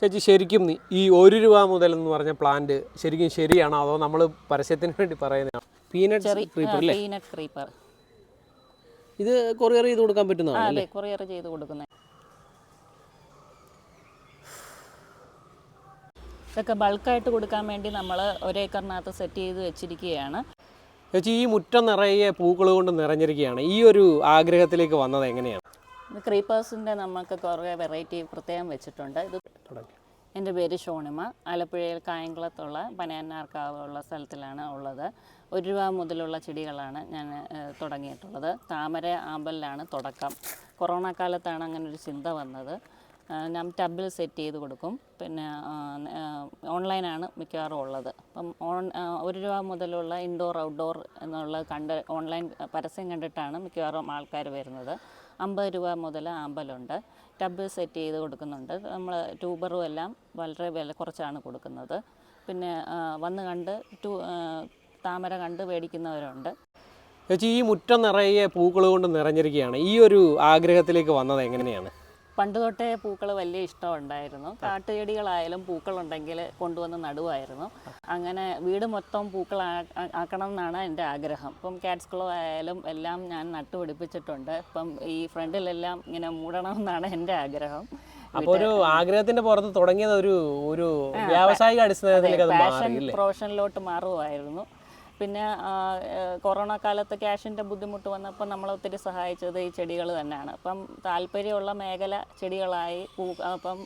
ചേച്ചി ശരിക്കും ഈ ഒരു രൂപ മുതൽ എന്ന് പറഞ്ഞ പ്ലാന്റ് ശരിക്കും ശരിയാണോ? അതോ നമ്മൾ പരസ്യത്തിന് വേണ്ടി പറയുന്നതാണോ? പീനട്ട് ക്രീപ്പർ അല്ലേ? പീനട്ട് ക്രീപ്പർ ഇത് കൊറിയർ ചെയ്ത് കൊടുക്കാൻ പറ്റുന്നതാണ് അതെ കൊറിയർ ചെയ്ത് കൊടുക്കുന്നത് ഇതൊക്കെ ബൾക്കായിട്ട് കൊടുക്കാൻ വേണ്ടി നമ്മൾ ഒരേക്കറിനകത്ത് സെറ്റ് ചെയ്ത് വെച്ചിരിക്കുകയാണ്. ചേച്ചി ഈ മുറ്റം നിറയെ പൂക്കൾ കൊണ്ട് നിറഞ്ഞിരിക്കുകയാണ്. ഈ ഒരു ആഗ്രഹത്തിലേക്ക് വന്നത് എങ്ങനെയാണ്? ഇത് ക്രീപ്പേഴ്സിന്റെ നമുക്ക് കുറേ വെറൈറ്റി പ്രത്യേകം വെച്ചിട്ടുണ്ട്. ഇത് എന്റെ പേര് ഷോണിമ. ആലപ്പുഴയിൽ കായംകുളത്തുള്ള പനയന്നാർക്കാവുള്ള സ്ഥലത്തിലാണ് ഉള്ളത്. ഒരു രൂപ മുതലുള്ള ചെടികളാണ് ഞാൻ തുടങ്ങിയിട്ടുള്ളത്. താമര ആമ്പലിലാണ് തുടക്കം. കൊറോണ കാലത്താണ് അങ്ങനെ ഒരു ചിന്ത വന്നത്. ഞാൻ ടബിൽ സെറ്റ് ചെയ്ത് കൊടുക്കും. പിന്നെ ഓൺലൈനാണ് മിക്കവാറും ഉള്ളത്. അപ്പം ഓൺ ഒരു രൂപ മുതലുള്ള ഇൻഡോർ ഔട്ട്ഡോർ എന്നുള്ള കണ്ട് ഓൺലൈൻ പരസ്യം കണ്ടിട്ടാണ് മിക്കവാറും ആൾക്കാർ വരുന്നത്. അമ്പത് രൂപ മുതൽ ആമ്പലുണ്ട് ടബ് സെറ്റ് ചെയ്ത് കൊടുക്കുന്നുണ്ട്. നമ്മൾ ട്യൂബറും എല്ലാം വളരെ വില കുറച്ചാണ് കൊടുക്കുന്നത്. പിന്നെ വന്ന് കണ്ട് ടൂ താമര കണ്ട് മേടിക്കുന്നവരുണ്ട്. ചേച്ചി ഈ മുറ്റം നിറയെ പൂക്കൾ കൊണ്ട് നിറഞ്ഞിരിക്കുകയാണ്. ഈ ഒരു ആഗ്രഹത്തിലേക്ക് വന്നത് എങ്ങനെയാണ്? പണ്ട് തൊട്ടേ പൂക്കൾ വലിയ ഇഷ്ടമുണ്ടായിരുന്നു. കാട്ടുചെടികളായാലും പൂക്കളുണ്ടെങ്കിൽ കൊണ്ടുവന്ന് നടുവായിരുന്നു. അങ്ങനെ വീട് മൊത്തം പൂക്കൾ ആക്കണം എന്നാണ് എന്റെ ആഗ്രഹം. ഇപ്പം കാറ്റ്സ് ക്ലോ ആയാലും എല്ലാം ഞാൻ നട്ടുപിടിപ്പിച്ചിട്ടുണ്ട് ഇപ്പം ഈ ഫ്രണ്ടിലെല്ലാം ഇങ്ങനെ മൂടണം എന്നാണ് എന്റെ ആഗ്രഹം. അപ്പോൾ ഒരു ആഗ്രഹത്തിന്റെ പുറത്ത് തുടങ്ങിയത് ഒരു ഒരു വ്യാവസായിക അടിസ്ഥാനത്തിലേക്ക് പ്രൊഫഷനിലോട്ട് മാറുമായിരുന്നു പിന്നെ കൊറോണ കാലത്ത് ക്യാഷിന്റെ ബുദ്ധിമുട്ട് വന്നപ്പോൾ നമ്മളെ ഒത്തിരി സഹായിച്ചത് ഈ ചെടികൾ തന്നെയാണ്. അപ്പം താല്പര്യമുള്ള മേഖല ചെടികളായി പൂ അപ്പം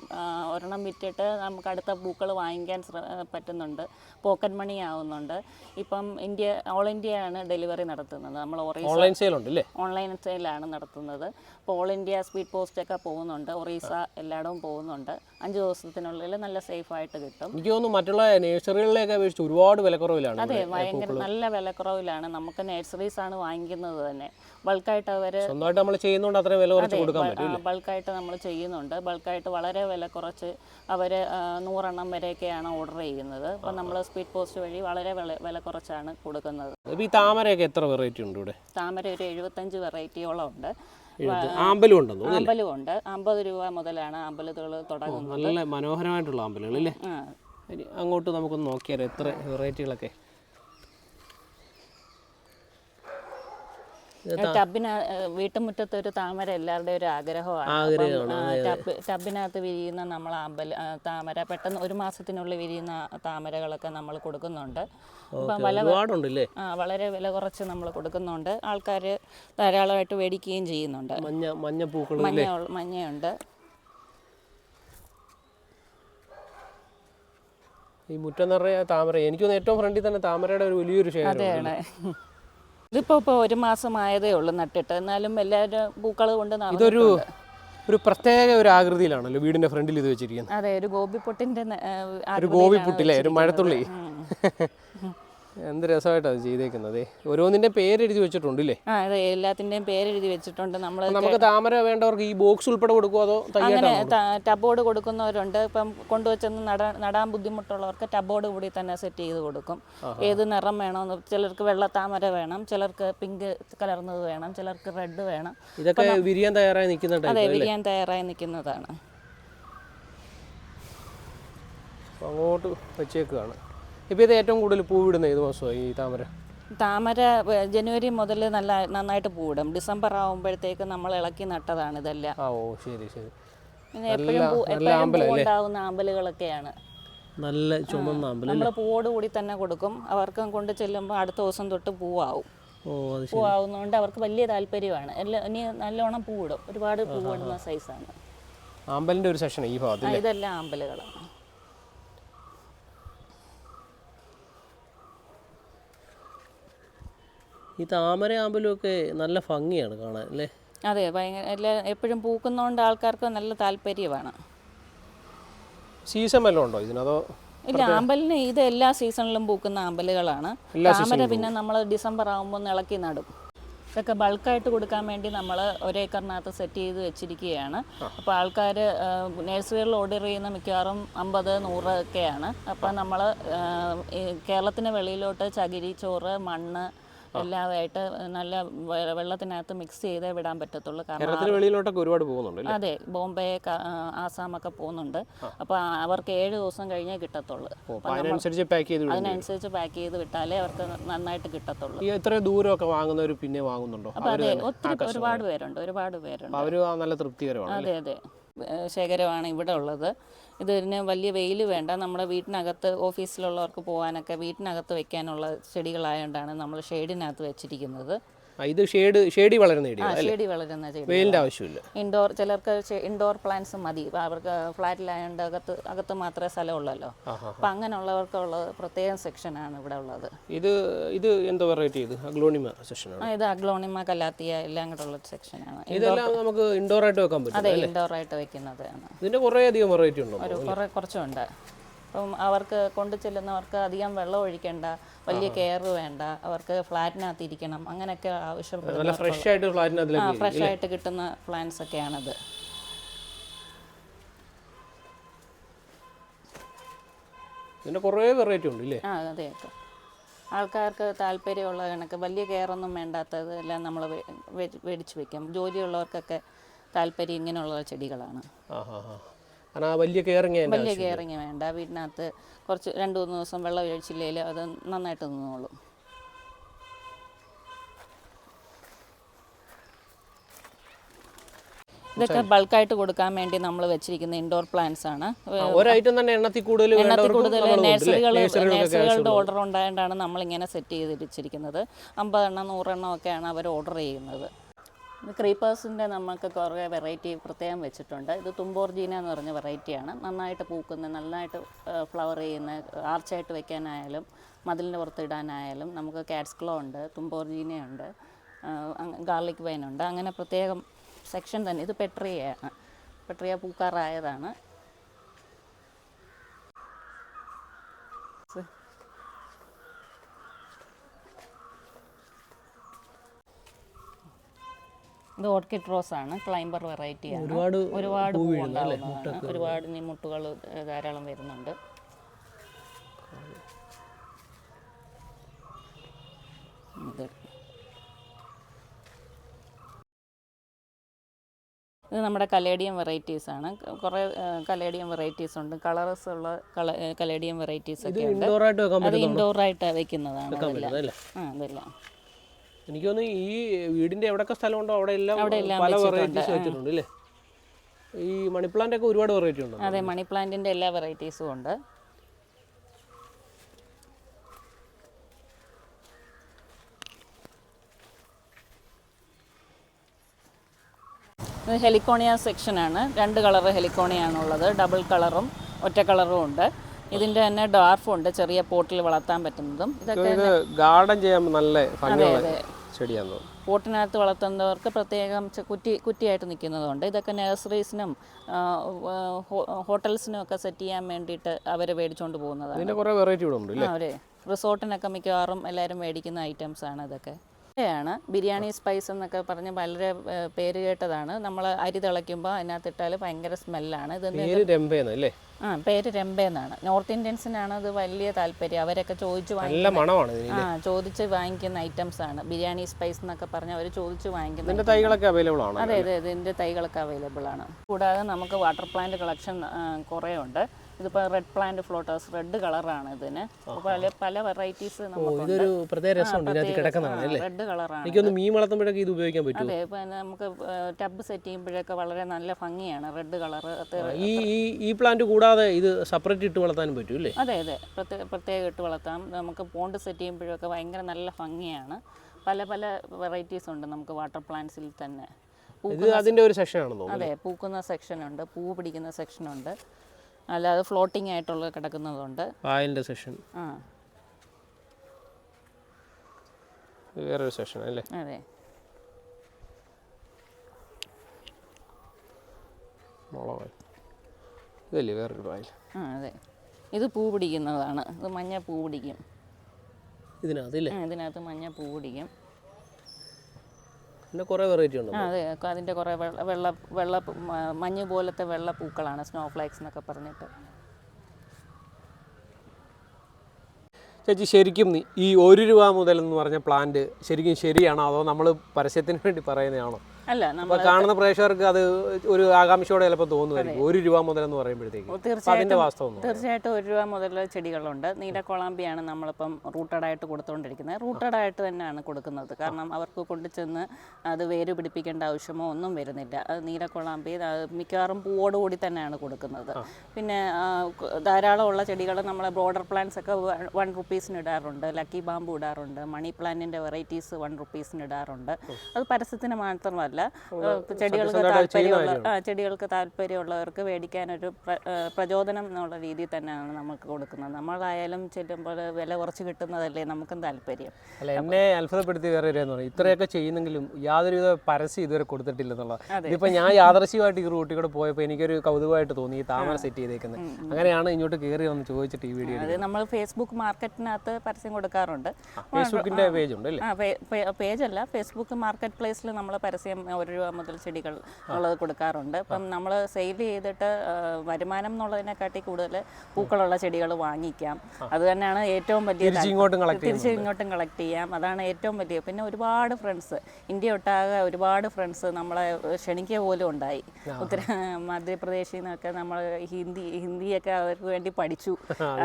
ഒരെണ്ണം വിറ്റിട്ട് നമുക്ക് അടുത്ത പൂക്കൾ വാങ്ങിക്കാൻ ശ്ര- പറ്റുന്നുണ്ട്. പോക്കറ്റ് മണി ആവുന്നുണ്ട്. ഇപ്പം ഇന്ത്യ ഓൾ ഇന്ത്യ ആണ് ഡെലിവറി നടത്തുന്നത്. നമ്മൾ ഓൺലൈൻ അല്ലേ ഓൺലൈൻ സെയിലാണ് നടത്തുന്നത്. അപ്പോൾ ഓൾ ഇന്ത്യ സ്പീഡ് പോസ്റ്റൊക്കെ പോകുന്നുണ്ട്. ഒറീസ എല്ലായിടവും പോകുന്നുണ്ട്. അഞ്ച് ദിവസത്തിനുള്ളിൽ നല്ല സേഫായിട്ട് കിട്ടും. എനിക്ക് തോന്നുന്നു മറ്റുള്ള നേഴ്സറികളിലേക്ക് അപേക്ഷിച്ച് ഒരുപാട് വിലക്കുറവിലാണ് അതെ ഭയങ്കര നല്ല വിലക്കുറവിലാണ്. നമുക്ക് നഴ്സറീസ് ആണ് വാങ്ങിക്കുന്നത് തന്നെ. ബൾക്കായിട്ട് അവർ സ്വന്തമായിട്ട് നമ്മൾ ചെയ്യുന്നുണ്ട് അത്രയും വില കുറച്ച് കൊടുക്കാൻ പറ്റും ബൾക്കായിട്ട് നമ്മൾ ചെയ്യുന്നുണ്ട്. ബൾക്കായിട്ട് വളരെ വില കുറച്ച് അവർ നൂറെണ്ണം വരെയൊക്കെയാണ് ഓർഡർ ചെയ്യുന്നത്. അപ്പം നമ്മൾ സ്പീഡ് പോസ്റ്റ് വഴി വളരെ വില വില കുറച്ചാണ് കൊടുക്കുന്നത്. ഈ താമരയൊക്കെ എത്ര വെറൈറ്റി ഉണ്ട് ഇവിടെ? താമര ഒരു എഴുപത്തഞ്ച് വെറൈറ്റിയോളം ഉണ്ട്. ആമ്പലും ഉണ്ടെന്ന് ഉണ്ട് അമ്പത് രൂപ മുതലാണ് അമ്പലത്തുകൾ തുടങ്ങുന്നത്. നല്ല മനോഹരമായിട്ടുള്ള ആമ്പലുകൾ അല്ലേ അങ്ങോട്ട് നമുക്കൊന്ന് നോക്കിയാലോ എത്ര വെറൈറ്റികളൊക്കെ? ടബിന് വീട്ടുമുറ്റത്ത് ഒരു താമര എല്ലാവരുടെയും ഒരു ആഗ്രഹമാണ്. ടബിനകത്ത് വിരിയുന്ന നമ്മൾ അമ്പല താമര പെട്ടെന്ന് ഒരു മാസത്തിനുള്ളിൽ വിരിയുന്ന താമരകളൊക്കെ നമ്മൾ കൊടുക്കുന്നുണ്ട്. അപ്പം വില വളരെ വില കുറച്ച് നമ്മൾ കൊടുക്കുന്നുണ്ട്. ആൾക്കാർ ധാരാളമായിട്ട് മേടിക്കുകയും ചെയ്യുന്നുണ്ട്. മഞ്ഞ മഞ്ഞ മഞ്ഞയുണ്ട്. ഈ മുറ്റം നിറയെ താമര. എനിക്ക് തോന്നുന്നു ഏറ്റവും ഫ്രണ്ടിൽ തന്നെ താമരയുടെ ഒരു വലിയൊരു ശേഖരം അതെയാണ് ഇപ്പൊ ഇപ്പോൾ ഒരു മാസമായതേ ഉള്ളൂ നട്ടിട്ട്. എന്നാലും എല്ലാവരും പൂക്കൾ കൊണ്ട് ഇതൊരു ഒരു പ്രത്യേക ഒരു ആകൃതിയിലാണല്ലോ വീടിന്റെ ഫ്രണ്ടിൽ ഇത് വെച്ചിരിക്കുന്നത്. അതെ ഒരു ഗോപിപ്പൊട്ടിന്റെ ഒരു ആകൃതിയിലാണ് ഒരു മഴത്തുള്ളി. എന്ത് രസമായിട്ടാണ് ചെയ്തേക്കുന്നത്? ഓരോന്നിന്റെ പേര് എഴുതി വെച്ചിട്ടുണ്ട് അല്ലേ ആ അതെ എല്ലാത്തിന്റെയും പേരെഴുതി വെച്ചിട്ടുണ്ട് നമ്മൾ നമുക്ക് താമര വേണ്ടവർക്ക് ഈ ബോക്സ് ഉൾപ്പെടെ കൊടുക്കുമോ അതോ അങ്ങനെ ടബോർഡ് കൊടുക്കുന്നവരുണ്ട്. ഇപ്പം കൊണ്ടുവച്ചെന്ന് നടാ നടാൻ ബുദ്ധിമുട്ടുള്ളവർക്ക് ടബോർഡ് കൂടി തന്നെ സെറ്റ് ചെയ്ത് കൊടുക്കും. ഏത് നിറം വേണമെന്ന് ചിലർക്ക് വെള്ള താമര വേണം ചിലർക്ക് പിങ്ക് കലർന്നത് വേണം ചിലർക്ക് റെഡ് വേണം. ഇതൊക്കെ വിരിയാൻ തയ്യാറായി നിൽക്കുന്ന അതെ വിരിയാൻ തയ്യാറായി നിൽക്കുന്നതാണ്. അങ്ങോട്ട് വെച്ചേക്കുകയാണ് ഇപ്പോൾ ഇത് ഏറ്റവും കൂടുതൽ പൂവിടുന്ന ഏത് മാസമാണ് ഈ താമര? താമര ജനുവരി മുതൽ നല്ല നന്നായിട്ട് പൂവിടും. ഡിസംബർ ആകുമ്പോഴത്തേക്ക് നമ്മൾ ഇളക്കി നട്ടതാണ് ഇതെല്ലാം. ഓ ശരി ശരി. എപ്പോഴും ഉണ്ടാവുന്ന ആമ്പലുകളൊക്കെയാണ്. നല്ല ചുമന്ന നമ്മൾ പൂവോട് കൂടി തന്നെ കൊടുക്കും. അവർക്ക് കൊണ്ട് ചെല്ലുമ്പോൾ അടുത്ത ദിവസം തൊട്ട് പൂവാവും. ഓ അത് ശരി. പൂവാവുന്നതുകൊണ്ട് അവർക്ക് വലിയ താല്പര്യമാണ്. എല്ലാം ഇനി നല്ലോണം പൂവിടും. ഒരുപാട് പൂവിടുന്ന സൈസാണ് ആമ്പലിന്റെ ഒരു സെക്ഷൻ ഈ ഭാഗത്ത് ഇതെല്ലാം ആമ്പലുകളാണ്. ഈ താമര ആമ്പലൊക്കെ നല്ല ഭംഗിയാണ് കാണാൻ അല്ലേ? അതെ ഭയങ്കര എല്ലാ എപ്പോഴും പൂക്കുന്നതുകൊണ്ട് ആൾക്കാർക്ക് നല്ല താല്പര്യമാണ്. സീസൺ വല്ലതും ഉണ്ടോ ഇതിനതോ ഇല്ല ആമ്പലിന് ഇത് എല്ലാ സീസണിലും പൂക്കുന്ന ആമ്പലുകളാണ്. താമര പിന്നെ നമ്മൾ ഡിസംബർ ആകുമ്പോൾ ഇളക്കി നടും. ഇതൊക്കെ ബൾക്കായിട്ട് കൊടുക്കാൻ വേണ്ടി നമ്മൾ ഒരേക്കറിനകത്ത് സെറ്റ് ചെയ്ത് വെച്ചിരിക്കുകയാണ്. അപ്പോൾ ആൾക്കാർ നഴ്സറികളിൽ ഓർഡർ ചെയ്യുന്ന മിക്കവാറും അമ്പത് നൂറ് ഒക്കെയാണ്. അപ്പോൾ നമ്മൾ കേരളത്തിന് വെളിയിലോട്ട് ചകിരി ചോറ് മണ്ണ് എല്ലാമായിട്ട് നല്ല വെള്ളത്തിനകത്ത് മിക്സ് ചെയ്തേ വിടാൻ പറ്റത്തുള്ളൂ. കാരണം വെളിയിലോട്ടൊക്കെ ഒരുപാട് പോകുന്നുണ്ട് അതെ ബോംബെ ആസാം ഒക്കെ ആസാമൊക്കെ പോകുന്നുണ്ട്. അപ്പോൾ അവർക്ക് ഏഴ് ദിവസം കഴിഞ്ഞേ കിട്ടത്തുള്ളൂ. അതിനനുസരിച്ച് പാക്ക് ചെയ്ത് അതിനനുസരിച്ച് പാക്ക് ചെയ്ത് വിട്ടാലേ അവർക്ക് നന്നായിട്ട് കിട്ടത്തുള്ളൂ. എത്ര ദൂരമൊക്കെ വാങ്ങുന്നവർ പിന്നെ വാങ്ങുന്നുണ്ടോ? അപ്പോൾ അതെ ഒത്തിരി ഒരുപാട് പേരുണ്ട് ഒരുപാട് പേരുണ്ട്. അവർ നല്ല തൃപ്തികരമാണ് അതെ അതെ. ശേഖരമാണ് ഇവിടെ ഉള്ളത്. ഇതിന് വലിയ വെയിൽ വേണ്ട. നമ്മുടെ വീട്ടിനകത്ത് ഓഫീസിലുള്ളവർക്ക് പോകാനൊക്കെ വീട്ടിനകത്ത് വെക്കാനുള്ള ചെടികളായതുകൊണ്ടാണ് നമ്മൾ ഷെയ്ഡിനകത്ത് വെച്ചിരിക്കുന്നത്. ഇത് ഷേഡ് ഷേഡി വളരുന്ന ചെടി വളരുന്ന ചെടി വെയിലിന്റെ ആവശ്യമില്ല. ഇൻഡോർ ചിലർക്ക് ഇൻഡോർ പ്ലാന്റ്സ് മതി. അവർക്ക് ഫ്ലാറ്റിലായതുകൊണ്ട് അകത്ത് അകത്ത് മാത്രമേ സ്ഥലമുള്ളല്ലോ. അപ്പം അങ്ങനെയുള്ളവർക്കുള്ള പ്രത്യേകം സെക്ഷനാണ് ഇവിടെ ഉള്ളത്. ഇത് ഇത് എന്താ വെറൈറ്റി ഇത്? അഗ്ലോണിമ സെക്ഷൻ ആ, ഇത് അഗ്ലോണിമ കലാത്തിയ എല്ലാം കൂടെ ഉള്ള സെക്ഷനാണ്. ഇതെല്ലാം നമുക്ക് ഇൻഡോർ ആയിട്ട് വെക്കാൻ പറ്റും അതെ ഇൻഡോർ ആയിട്ട് വെക്കുന്നതാണ് ഇതിന്റെ കുറേ അധികം വെറൈറ്റി ഉണ്ടോ? കുറച്ചുണ്ട്. അപ്പം അവർക്ക് കൊണ്ടു ചെല്ലുന്നവർക്ക് അധികം വെള്ളം ഒഴിക്കേണ്ട വലിയ കെയർ വേണ്ട അവർക്ക് ഫ്ലാറ്റിനകത്ത് ഇരിക്കണം അങ്ങനെയൊക്കെ ആവശ്യപ്പെടുന്ന ഫ്രഷ് ആയിട്ട് ആ ഫ്രഷ് ആയിട്ട് കിട്ടുന്ന പ്ലാന്റ്സ് ഒക്കെയാണത്. കുറേ വെറൈറ്റി ഉണ്ട് ഇല്ലേ? ആ അതെ ആൾക്കാർക്ക് താല്പര്യമുള്ള കണക്ക് വലിയ കെയറൊന്നും വേണ്ടാത്തത് എല്ലാം നമ്മൾ മേടിച്ച് വെക്കും. ജോലിയുള്ളവർക്കൊക്കെ താല്പര്യം ഇങ്ങനെയുള്ള ചെടികളാണ്. ആ ഹാ ഹാ കാരണം ആ വലിയ കെയറിങ് വലിയ കെയറിങ് വേണ്ട. വീടിനകത്ത് കുറച്ച് രണ്ട് മൂന്ന് ദിവസം വെള്ളം ഒഴിച്ചില്ലെങ്കിൽ അത് നന്നായിട്ട് നിന്നോളും. ഇതൊക്കെ ബൾക്കായിട്ട് കൊടുക്കാൻ വേണ്ടി നമ്മൾ വെച്ചിരിക്കുന്ന ഇൻഡോർ പ്ലാന്റ്സ് ആണ്. ഒരൈറ്റം തന്നെ എണ്ണത്തിൽ കൂടുതൽ എണ്ണത്തിൽ കൂടുതൽ നഴ്സറികൾ നഴ്സറികളുടെ ഓർഡർ ഉണ്ടായതുകൊണ്ടാണ് നമ്മളിങ്ങനെ സെറ്റ് ചെയ്ത് വെച്ചിരിക്കുന്നത്. അമ്പതെണ്ണം നൂറെണ്ണം ഒക്കെയാണ് അവർ ഓർഡർ ചെയ്യുന്നത്. ക്രീപ്പേഴ്സിന്റെ നമുക്ക് കുറേ വെറൈറ്റി പ്രത്യേകം വെച്ചിട്ടുണ്ട്. ഇത് തുമ്പോർജീന എന്ന് പറഞ്ഞ വെറൈറ്റിയാണ്. നന്നായിട്ട് പൂക്കുന്ന നന്നായിട്ട് ഫ്ലവർ ചെയ്യുന്ന ആർച്ചായിട്ട് വെക്കാനായാലും മതിലിന്റെ പുറത്തിടാനായാലും നമുക്ക് കാറ്റ്സ് ക്ലോ ഉണ്ട് തുമ്പോർജീനയുണ്ട് ഗാർലിക് വൈനുണ്ട് അങ്ങനെ പ്രത്യേകം സെക്ഷൻ തന്നെ. ഇത് പെട്രിയയാണ്. പെട്രിയ പൂക്കാറായതാണ്. ഇത് ഓർക്കിഡ് റോസ് ആണ്. ക്ലൈംബർ വെറൈറ്റി ആണ്. ഒരുപാട് ഒരുപാട് പൂവുണ്ടാവുന്നതാണ് ഒരുപാട് ഇനി മുട്ടുകൾ ധാരാളം വരുന്നുണ്ട്. ഇത്. ഇത് നമ്മുടെ കലേഡിയം വെറൈറ്റീസ് ആണ്. കുറേ കലേഡിയം വെറൈറ്റീസ് ഉണ്ട്. കളേഴ്സ് ഉള്ള കലേഡിയം വെറൈറ്റീസ് ഒക്കെ ഉണ്ട്. ഇൻഡോർ ആയിട്ട് വെക്കാൻ അത് വെക്കുന്നതാണ് അതെല്ലാം. ആ അതെല്ലാം. എനിക്ക് തോന്നുന്നു ഈ വീടിന്റെ എവിടെയൊക്കെ സ്ഥലമുണ്ടോ അവിടെ എല്ലാം പല വെറൈറ്റീസ് വെച്ചിട്ടുണ്ട് അല്ലേ? ഈ മണി പ്ലാന്റ് ഒക്കെ ഒരുപാട് വെറൈറ്റി ഉണ്ടോ? അതെ മണി പ്ലാന്റിന്റെ എല്ലാ വെറൈറ്റീസും ഉണ്ട്. ഹെലിക്കോണിയ ഹെലിക്കോണിയ സെക്ഷനാണ് രണ്ട് കളർ ഹെലിക്കോണിയാണുള്ളത് ഡബിൾ കളറും ഒറ്റ കളറും ഉണ്ട്. ഇതിന്റെ തന്നെ ഡാർഫും ഉണ്ട് ചെറിയ പോട്ടിൽ വളർത്താൻ പറ്റുന്നതും. ഇതൊക്കെ ഇത് ഗാർഡൻ ചെയ്യാൻ നല്ല ഭംഗിയുള്ള തോന്നുന്നു. പോട്ടിനകത്ത് വളർത്തുന്നവർക്ക് പ്രത്യേകം കുറ്റി കുറ്റിയായിട്ട് നിൽക്കുന്നതുണ്ട്. ഇതൊക്കെ നഴ്സറീസിനും ഹോട്ടൽസിനും ഒക്കെ സെറ്റ് ചെയ്യാൻ വേണ്ടിയിട്ട് അവർ മേടിച്ചുകൊണ്ട് പോകുന്നതാണ്. ഇതിന്റെ ഒരു റിസോർട്ടിനൊക്കെ മിക്കവാറും എല്ലാവരും മേടിക്കുന്ന ഐറ്റംസ് ആണ് ഇതൊക്കെ. ഇവയാണ് ബിരിയാണി സ്പൈസ് എന്നൊക്കെ പറഞ്ഞ് വളരെ പേര് കേട്ടതാണ്. നമ്മൾ അരി തിളയ്ക്കുമ്പോൾ അതിനകത്തിട്ടാൽ ഭയങ്കര സ്മെല്ലാണ്. ഇത് ആ പേര് രംബെന്നാണ് നോർത്ത് ഇന്ത്യൻസിനാണ് അത് വലിയ താല്പര്യം. അവരൊക്കെ ചോദിച്ച് ആ ചോദിച്ച് വാങ്ങിക്കുന്ന ഐറ്റംസ് ആണ് ബിരിയാണി സ്പൈസ് എന്നൊക്കെ പറഞ്ഞ് അവർ ചോദിച്ച് വാങ്ങിക്കുന്ന ഇതിന്റെ തൈകളൊക്കെ അവൈലബിൾ ആണ്? അതെ അതെ ഇതിന്റെ തൈകളൊക്കെ അവൈലബിൾ ആണ്. കൂടാതെ നമുക്ക് വാട്ടർ പ്ലാന്റ് കളക്ഷൻ കുറേ ഉണ്ട് ഇതിപ്പോൾ റെഡ് പ്ലാന്റ് ഫ്ലോട്ടേഴ്സ് റെഡ് കളറാണ് ഇതിന്. പല പല വെറൈറ്റീസ് ഇതൊരു പ്രത്യേക രസമുണ്ട്. കിടക്കുന്നതാണ് റെഡ് കളറാണ് എനിക്കൊന്ന് മീൻ വളർത്തുമ്പോഴൊക്കെ ഇത് ഉപയോഗിക്കാൻ പറ്റും അതെ പിന്നെ നമുക്ക് ടബ് സെറ്റ് ചെയ്യുമ്പോഴൊക്കെ വളരെ നല്ല ഭംഗിയാണ് റെഡ് കളർ ഈ ഈ പ്ലാന്റ് കൂടാതെ ഇത് സെപ്പറേറ്റ് ഇട്ട് വളർത്താനും പറ്റും അല്ലേ? അതെ അതെ. പ്രത്യേക പ്രത്യേകം ഇട്ട് വളർത്താം. നമുക്ക് പോണ്ട് സെറ്റ് ചെയ്യുമ്പോഴൊക്കെ ഭയങ്കര നല്ല ഭംഗിയാണ്. പല പല വെറൈറ്റീസ് ഉണ്ട് നമുക്ക് വാട്ടർ പ്ലാന്റ്സിൽ തന്നെ. ഇത് അതിന്റെ ഒരു സെക്ഷൻ തോന്നുന്നു അതെ പൂക്കുന്ന സെക്ഷൻ ഉണ്ട് പൂ പിടിക്കുന്ന സെക്ഷനുണ്ട് അല്ലാതെ ഫ്ലോട്ടിംഗ് ആയിട്ടുള്ള കിടക്കുന്നതുണ്ട്. പായലിന്റെ സെഷൻ ആ. വേറൊരു സെഷൻ അല്ലേ? അതെ. മുളക് ഇതല്ലേ വേറൊരു പായൽ ആ അതെ. ഇത് പൂ പിടിക്കുന്നതാണ്. ഇത് മഞ്ഞ പൂ പിടിക്കും. ഇതിനകത്ത് മഞ്ഞ പൂ പിടിക്കും. പിന്നെ കുറേ വെറൈറ്റി ഉണ്ട് അതെ. അതിന്റെ കുറേ വെള്ള വെള്ള വെള്ള മഞ്ഞ് പോലത്തെ വെള്ള പൂക്കളാണ് സ്നോ ഫ്ലേക്സ് എന്നൊക്കെ പറഞ്ഞിട്ട്. ചേച്ചി ശരിക്കും നി- ഈ ഒരു രൂപ മുതൽ എന്ന് പറഞ്ഞ പ്ലാന്റ് ശരിക്കും ശരിയാണോ? അതോ നമ്മൾ പരസ്യത്തിന് വേണ്ടി പറയുന്നതാണോ? അല്ല അപ്പൊ കാണുന്ന പ്രേക്ഷകർക്ക് അത് ഒരു ആകാംക്ഷയോടെ ചിലപ്പോൾ തോന്നുമായിരിക്കും. ഒരു രൂപ മുതൽ എന്ന് പറയുമ്പോഴത്തേക്ക്. തീർച്ചയായിട്ടും തീർച്ചയായിട്ടും ഒരു രൂപ മുതൽ ചെടികളുണ്ട്. നീലക്കൊളാമ്പിയാണ് നമ്മളിപ്പം റൂട്ടഡ് ആയിട്ട് കൊടുത്തുകൊണ്ടിരിക്കുന്നത് റൂട്ടഡ് ആയിട്ട് തന്നെയാണ് കൊടുക്കുന്നത്. കാരണം അവർക്ക് കൊണ്ടുചെന്ന് അത് വേര് പിടിപ്പിക്കേണ്ട ആവശ്യമോ ഒന്നും വരുന്നില്ല. അത് നീലക്കൊളാമ്പി മിക്കവാറും പൂവോടുകൂടി തന്നെയാണ് കൊടുക്കുന്നത്. പിന്നെ ധാരാളം ഉള്ള ചെടികൾ നമ്മൾ ബ്രോഡർ പ്ലാന്റ്സ് ഒക്കെ വൺ റുപ്പീസിന് ഇടാറുണ്ട്. ലക്കി ബാമ്പു ഇടാറുണ്ട്. മണി പ്ലാന്റിന്റെ വെറൈറ്റീസ് വൺ റുപ്പീസിന് ഇടാറുണ്ട്. അത് പരസ്യത്തിന് മാത്രമല്ല ഏഹ്, ചെടികൾക്ക് താല്പര്യമുള്ള ചെടികൾക്ക് താല്പര്യമുള്ളവർക്ക് മേടിക്കാനൊരു പ്രചോദനം എന്നുള്ള രീതിയിൽ തന്നെയാണ് നമുക്ക് കൊടുക്കുന്നത്. നമ്മളായാലും ചെല്ലുമ്പോൾ വില കുറച്ച് കിട്ടുന്നതല്ലേ നമുക്കും താല്പര്യം. അല്ല എന്നെ അത്ഭുതപ്പെടുത്തി വേറെ ഒരു ഇത്രയൊക്കെ ചെയ്യുന്നെങ്കിലും യാതൊരുവിധ പരസ്യം ഇതുവരെ കൊടുത്തിട്ടില്ലെന്നുള്ള. ഇതിപ്പോ ഞാൻ യാദർശികമായിട്ട് ഈ റൂട്ടിൽ കൂടെ പോയപ്പോൾ എനിക്കൊരു കൗതുകമായിട്ട് തോന്നി ഈ താമര സെറ്റ് ചെയ്തേക്കുന്നത് അങ്ങനെയാണ് ഇങ്ങോട്ട് കയറി വന്ന് ചോദിച്ചിട്ട് ഈ വീഡിയോ അത് നമ്മൾ ഫേസ്ബുക്ക് മാർക്കറ്റിനകത്ത് പരസ്യം കൊടുക്കാറുണ്ട്. ഫേസ്ബുക്കിന്റെ പേജ് ഉണ്ട് അല്ലേ പേജ് പേജല്ല ഫേസ്ബുക്ക് മാർക്കറ്റ് പ്ലേസിൽ നമ്മൾ പരസ്യം ഒരു രൂപ മുതൽ ചെടികൾ ഉള്ളത് കൊടുക്കാറുണ്ട്. അപ്പം നമ്മൾ സെയിൽ ചെയ്തിട്ട് വരുമാനം എന്നുള്ളതിനെക്കാട്ടി കൂടുതൽ പൂക്കളുള്ള ചെടികൾ വാങ്ങിക്കാം. അത് തന്നെയാണ് ഏറ്റവും വലിയ തിരിച്ച് ഇങ്ങോട്ടും കളക്ട് തിരിച്ച് ഇങ്ങോട്ടും കളക്ട് ചെയ്യാം. അതാണ് ഏറ്റവും വലിയ. പിന്നെ ഒരുപാട് ഫ്രണ്ട്സ് ഇന്ത്യ ഒട്ടാകെ ഒരുപാട് ഫ്രണ്ട്സ് നമ്മളെ ക്ഷണിക്കുക പോലും ഉണ്ടായി. ഉത്തര മധ്യപ്രദേശിൽ നിന്നൊക്കെ നമ്മൾ ഹിന്ദി ഹിന്ദിയൊക്കെ അവർക്ക് വേണ്ടി പഠിച്ചു.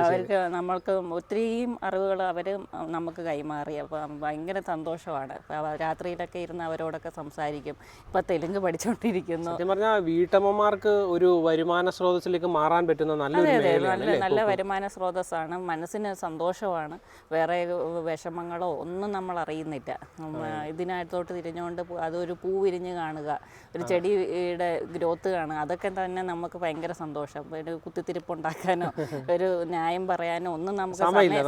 അവർക്ക് നമ്മൾക്ക് ഒത്തിരിയും അറിവുകൾ അവർ നമുക്ക് കൈമാറി. അപ്പം ഭയങ്കര സന്തോഷമാണ്. രാത്രിയിലൊക്കെ ഇരുന്ന് അവരോടൊക്കെ സംസാരിക്കും. ഇപ്പം തെലുങ്ക് പഠിച്ചുകൊണ്ടിരിക്കുന്നു സത്യം പറഞ്ഞാൽ വീട്ടമ്മമാർക്ക് ഒരു വരുമാന സ്രോതസ്സിലേക്ക് മാറാൻ പറ്റുന്ന നല്ലൊരു നല്ല നല്ല വരുമാന സ്രോതസ്സാണ്. മനസ്സിന് സന്തോഷമാണ്. വേറെ വിഷമങ്ങളോ ഒന്നും നമ്മൾ അറിയുന്നില്ല ഇതിനകത്തോട്ട് തിരിഞ്ഞുകൊണ്ട് അതൊരു പൂ വിരിഞ്ഞ് കാണുക. ഒരു ചെടിയുടെ ഗ്രോത്ത് കാണുക. അതൊക്കെ തന്നെ നമുക്ക് ഭയങ്കര സന്തോഷം. ഒരു കുത്തിത്തിരിപ്പുണ്ടാക്കാനോ ഒരു ന്യായം പറയാനോ ഒന്നും നമുക്ക്. സമയമില്ല.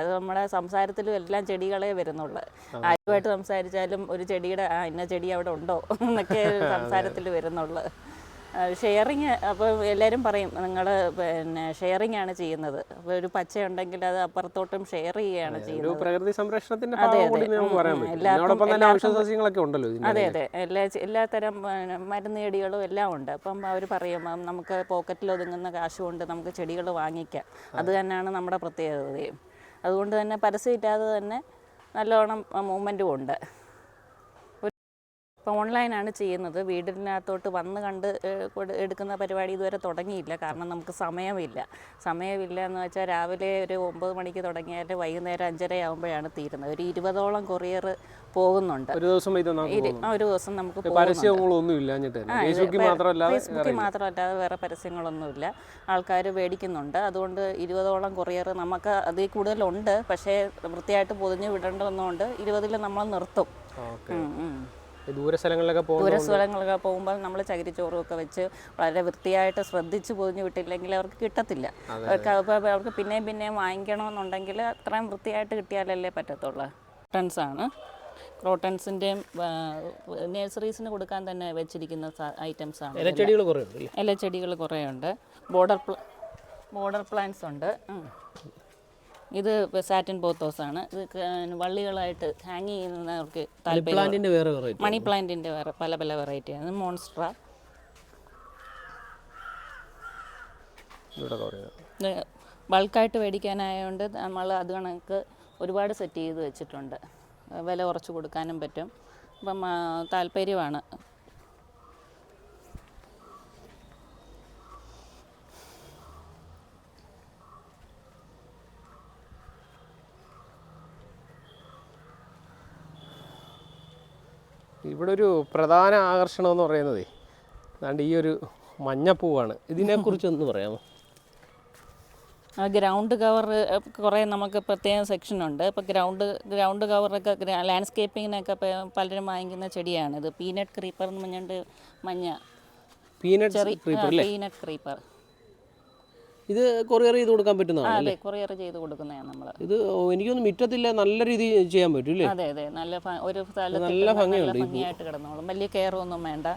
അത് നമ്മുടെ സംസാരത്തിലും എല്ലാം ചെടികളെ വരുന്നുള്ളൂ. ആരുമായിട്ട് സംസാരിച്ചാലും ഒരു ചെടിയുടെ ആ ഇന്ന ചെടി അവിടെ ഉണ്ടോ എന്നൊക്കെ സംസാരത്തിൽ വരുന്നുള്ളു. ഷെയറിങ് അപ്പോൾ എല്ലാവരും പറയും നിങ്ങൾ പിന്നെ ഷെയറിങ് ആണ് ചെയ്യുന്നത്. അപ്പോൾ ഒരു പച്ച ഉണ്ടെങ്കിൽ അത് അപ്പുറത്തോട്ടും ഷെയർ ചെയ്യുകയാണ് ചെയ്യുന്നത്. പ്രകൃതി സംരക്ഷണത്തിന്റെ അതെ അതെ. എല്ലാ എല്ലാത്തരം മരുന്ന് ചെടികളും എല്ലാം ഉണ്ട്. അപ്പം അവർ പറയും നമുക്ക് പോക്കറ്റിൽ ഒതുങ്ങുന്ന കാശ് കൊണ്ട് നമുക്ക് ചെടികൾ വാങ്ങിക്കാം. അത്. തന്നെയാണ് നമ്മുടെ പ്രത്യേകതയും. അതുകൊണ്ട് തന്നെ പരസ്യം ഇല്ലാതെ തന്നെ നല്ലോണം മൂവ്മെന്റും ഉണ്ട്. ഇപ്പോൾ ഓൺലൈനാണ് ചെയ്യുന്നത്. വീടിനകത്തോട്ട് വന്ന് കണ്ട് എടുക്കുന്ന പരിപാടി ഇതുവരെ തുടങ്ങിയില്ല. കാരണം നമുക്ക് സമയമില്ല. സമയമില്ല എന്ന് വെച്ചാൽ രാവിലെ ഒരു ഒമ്പത് മണിക്ക് തുടങ്ങിയാൽ വൈകുന്നേരം അഞ്ചര ആകുമ്പോഴാണ് തീരുന്നത്. ഒരു ഇരുപതോളം കൊറിയർ പോകുന്നുണ്ട്. ഒരു ദിവസം ഇത് ഒരു ദിവസം നമുക്ക് ഫേസ്ബുക്കിൽ മാത്രമല്ല ഫേസ്ബുക്കിൽ മാത്രമല്ലാതെ വേറെ പരസ്യങ്ങളൊന്നുമില്ല. ആൾക്കാർ മേടിക്കുന്നുണ്ട്. അതുകൊണ്ട് ഇരുപതോളം കൊറിയർ നമുക്ക് അതിൽ കൂടുതലുണ്ട്. പക്ഷേ വൃത്തിയായിട്ട് പൊതിഞ്ഞ് വിടേണ്ടതെന്നുകൊണ്ട് ഇരുപതിൽ നമ്മൾ നിർത്തും. ദൂര സ്ഥലങ്ങളിലൊക്കെ പോകുമ്പോൾ ദൂര സ്ഥലങ്ങളൊക്കെ പോകുമ്പോൾ നമ്മൾ ചകിരിച്ചോറും ഒക്കെ വെച്ച് വളരെ വൃത്തിയായിട്ട് ശ്രദ്ധിച്ച് പൊതിഞ്ഞ് വിട്ടില്ലെങ്കിൽ അവർക്ക് കിട്ടത്തില്ല. അവർക്ക് അവർക്ക് പിന്നെയും പിന്നെയും വാങ്ങിക്കണമെന്നുണ്ടെങ്കിൽ അത്രയും വൃത്തിയായിട്ട് കിട്ടിയാലല്ലേ പറ്റത്തുള്ളൂ. ക്രോട്ടൺസ് ആണ്. ക്രോട്ടൺസിന്റെയും നഴ്സറീസിന് കൊടുക്കാൻ തന്നെ വെച്ചിരിക്കുന്ന ഐറ്റംസ് ആണ് ഇതെല്ലാം. ഇലച്ചെടികൾ കുറേ ഉണ്ട്. ബോർഡർ പ്ല ബോർഡർ പ്ലാന്റ്സ് ഉണ്ട്. ഇത് സാറ്റിൻ പോത്തോസ് ആണ് ഇത് വള്ളികളായിട്ട് ഹാങ് ചെയ്യുന്നവർക്ക് താല്പര്യം പ്ലാന്റിന്റെ വേറെ മണി പ്ലാന്റിന്റെ വേറെ പല പല വെറൈറ്റിയാണ് മോൺസ്ട്ര. ബൾക്കായിട്ട് മേടിക്കാനായതുകൊണ്ട് നമ്മൾ അത് കണക്ക് ഒരുപാട് സെറ്റ് ചെയ്ത് വെച്ചിട്ടുണ്ട്. വില കുറച്ച് കൊടുക്കാനും പറ്റും. അപ്പം താല്പര്യമാണ്. ഇവിടെ ഒരു പ്രധാന ആകർഷണം എന്ന് പറയുന്നത് അതാണ്ട് ഈ ഒരു മഞ്ഞപ്പൂവാണ്. ഇതിനെക്കുറിച്ച് ഒന്ന് പറയാമോ? ആ ഗ്രൗണ്ട് കവർ കുറേ നമുക്ക് പ്രത്യേക സെക്ഷൻ ഉണ്ട്. ഇപ്പോൾ ഗ്രൗണ്ട് ഗ്രൗണ്ട് കവറൊക്കെ ലാൻഡ്സ്കേപ്പിങ്ങിനൊക്കെ പലരും വാങ്ങിക്കുന്ന ചെടിയാണ്. ഇത് പീനട്ട് ക്രീപ്പർ എന്ന് പറഞ്ഞുകൊണ്ട് മഞ്ഞ. പീനട്ട് ക്രീപ്പർ പീനട്ട് ക്രീപ്പർ ഇത് കൊറിയർ ചെയ്ത് കൊടുക്കാൻ പറ്റുന്നതാണ് അതെ കൊറിയർ ചെയ്ത് കൊടുക്കുന്നതാണ് നമ്മൾ ഇത് എനിക്കൊന്നും മിറ്റത്തില്ല നല്ല രീതിയിൽ ചെയ്യാൻ പറ്റും അല്ലേ അതെ അതെ നല്ല ഒരു സ്ഥലത്ത് നല്ല. ഭംഗിയായിട്ട് കിടന്നോളും. വലിയ കെയർ ഒന്നും വേണ്ട.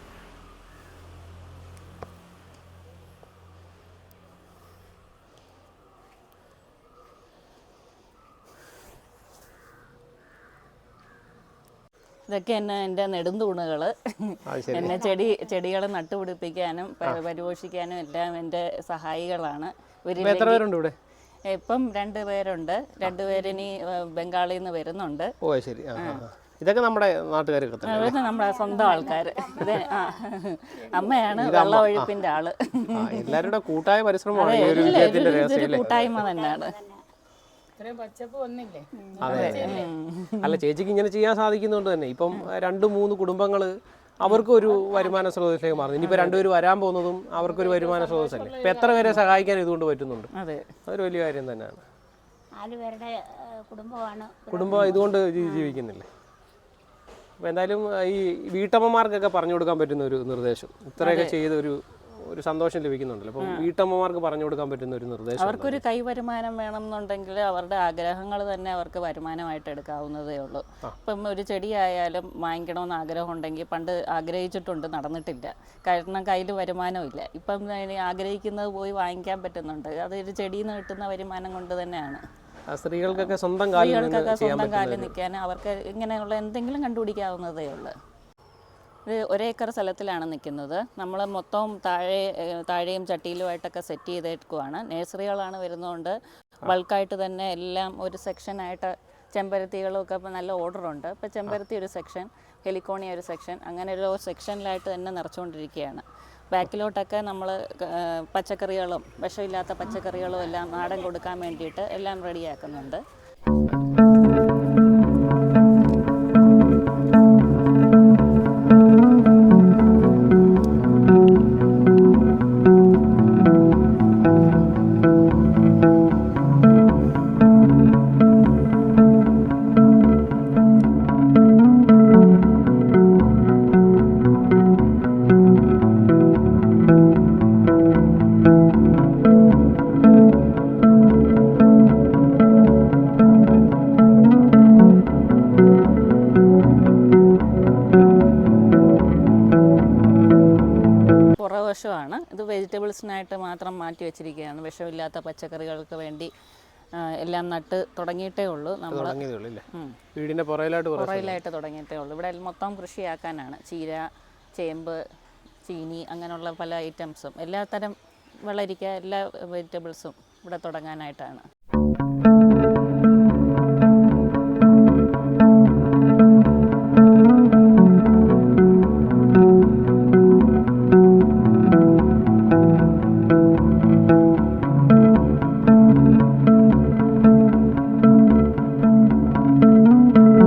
ഇതൊക്കെ എന്നെ എന്റെ നെടുന്തൂണുകൾ എന്നെ ചെടി ചെടികൾ നട്ടുപിടിപ്പിക്കാനും പരിപോഷിക്കാനും എല്ലാം എന്റെ സഹായികളാണ്. ഇപ്പൊ എത്ര പേരുണ്ട് ഇവിടെ? ഇപ്പം രണ്ട് പേരുണ്ട്. രണ്ടുപേരിനി ബംഗാളിൽ നിന്ന് വരുന്നുണ്ട്. ഓ ശരി. ഇതൊക്കെ നമ്മുടെ നാട്ടുകാർ നമ്മുടെ സ്വന്തം ആൾക്കാർ അമ്മയാണ് വെള്ള വെള്ളമൊഴുപ്പിന്റെ ആൾ. എല്ലാവരുടെ കൂട്ടായ പരിശ്രമമാണ് കൂട്ടായ്മ തന്നെയാണ്. അതെ. അല്ല ചേച്ചിക്ക് ഇങ്ങനെ ചെയ്യാൻ സാധിക്കുന്നുണ്ട് തന്നെ. ഇപ്പം രണ്ട് മൂന്ന് കുടുംബങ്ങൾ അവർക്ക് ഒരു വരുമാന സ്രോതസ്സിലേക്ക് മാറുന്നു. ഇനിയിപ്പോൾ രണ്ടുപേര് വരാൻ പോകുന്നതും അവർക്കൊരു വരുമാന സ്രോതസ്സല്ലേ? ഇപ്പം എത്ര പേരെ സഹായിക്കാൻ ഇതുകൊണ്ട് പറ്റുന്നുണ്ട്? അതെ. അതൊരു വലിയ കാര്യം തന്നെയാണ്. കുടുംബം ഇതുകൊണ്ട് ജീവിക്കുന്നില്ലേ? അപ്പോൾ എന്തായാലും ഈ വീട്ടമ്മമാർക്കൊക്കെ പറഞ്ഞു കൊടുക്കാൻ പറ്റുന്ന ഒരു നിർദ്ദേശം. ഇത്രയൊക്കെ ചെയ്തൊരു ഒരു ഒരു സന്തോഷം ലഭിക്കുന്നുണ്ടല്ലോ. അപ്പൊ വീട്ടമ്മമാർക്ക് പറഞ്ഞു കൊടുക്കാൻ പറ്റുന്ന ഒരു നിർദ്ദേശം അവർക്കൊരു കൈ വരുമാനം വേണം എന്നുണ്ടെങ്കിൽ അവരുടെ ആഗ്രഹങ്ങൾ തന്നെ അവർക്ക് വരുമാനമായിട്ട് എടുക്കാവുന്നതേ ഉള്ളൂ. ഇപ്പം ഒരു ചെടിയായാലും വാങ്ങിക്കണമെന്ന് ആഗ്രഹം ഉണ്ടെങ്കിൽ പണ്ട് ആഗ്രഹിച്ചിട്ടുണ്ട് നടന്നിട്ടില്ല. കാരണം കയ്യിൽ വരുമാനമില്ല ഇപ്പം ആഗ്രഹിക്കുന്നത് പോയി വാങ്ങിക്കാൻ പറ്റുന്നുണ്ട്. അതൊരു ചെടിയിൽ നിന്ന് കിട്ടുന്ന വരുമാനം കൊണ്ട് തന്നെയാണ്. സ്ത്രീകൾക്കൊക്കെ സ്വന്തം കാലിൽ നിൽക്കാൻ അവർക്ക് ഇങ്ങനെയുള്ള എന്തെങ്കിലും കണ്ടുപിടിക്കാവുന്നതേ ഉള്ളൂ. ഇത് ഒരേക്കർ സ്ഥലത്തിലാണ് നിൽക്കുന്നത്. നമ്മൾ മൊത്തം താഴെ താഴെയും ചട്ടിയിലുമായിട്ടൊക്കെ സെറ്റ് ചെയ്തേക്കുവാണ് നഴ്സറികളാണ് വരുന്നതുകൊണ്ട് ബൾക്കായിട്ട് തന്നെ എല്ലാം ഒരു സെക്ഷനായിട്ട് ചെമ്പരത്തികളും ഒക്കെ ഇപ്പം നല്ല ഓർഡറുണ്ട് ഇപ്പോൾ ചെമ്പരത്തി ഒരു സെക്ഷൻ ഹെലിക്കോണിയ ഒരു സെക്ഷൻ അങ്ങനെ ഒരു സെക്ഷനിലായിട്ട് തന്നെ നിറച്ചുകൊണ്ടിരിക്കുകയാണ്. ബാക്കിലോട്ടൊക്കെ നമ്മൾ പച്ചക്കറികളും വിഷമില്ലാത്ത പച്ചക്കറികളും എല്ലാം നാടൻ കൊടുക്കാൻ വേണ്ടിയിട്ട് എല്ലാം റെഡിയാക്കുന്നുണ്ട് മാറ്റി വെച്ചിരിക്കുകയാണ്. വിഷമില്ലാത്ത പച്ചക്കറികൾക്ക് വേണ്ടി എല്ലാം നട്ട് തുടങ്ങിയിട്ടേ ഉള്ളൂ നമ്മൾ വീടിന്റെ പുറയിലായിട്ട് പുറയിലായിട്ട് തുടങ്ങിയിട്ടേ ഉള്ളൂ. ഇവിടെ മൊത്തം കൃഷിയാക്കാനാണ്. ചീര ചേമ്പ് ചീനി അങ്ങനെയുള്ള പല ഐറ്റംസും എല്ലാത്തരം വളരിക്ക വെള്ളരിക്ക എല്ലാ വെജിറ്റബിൾസും ഇവിടെ തുടങ്ങാനായിട്ടാണ്.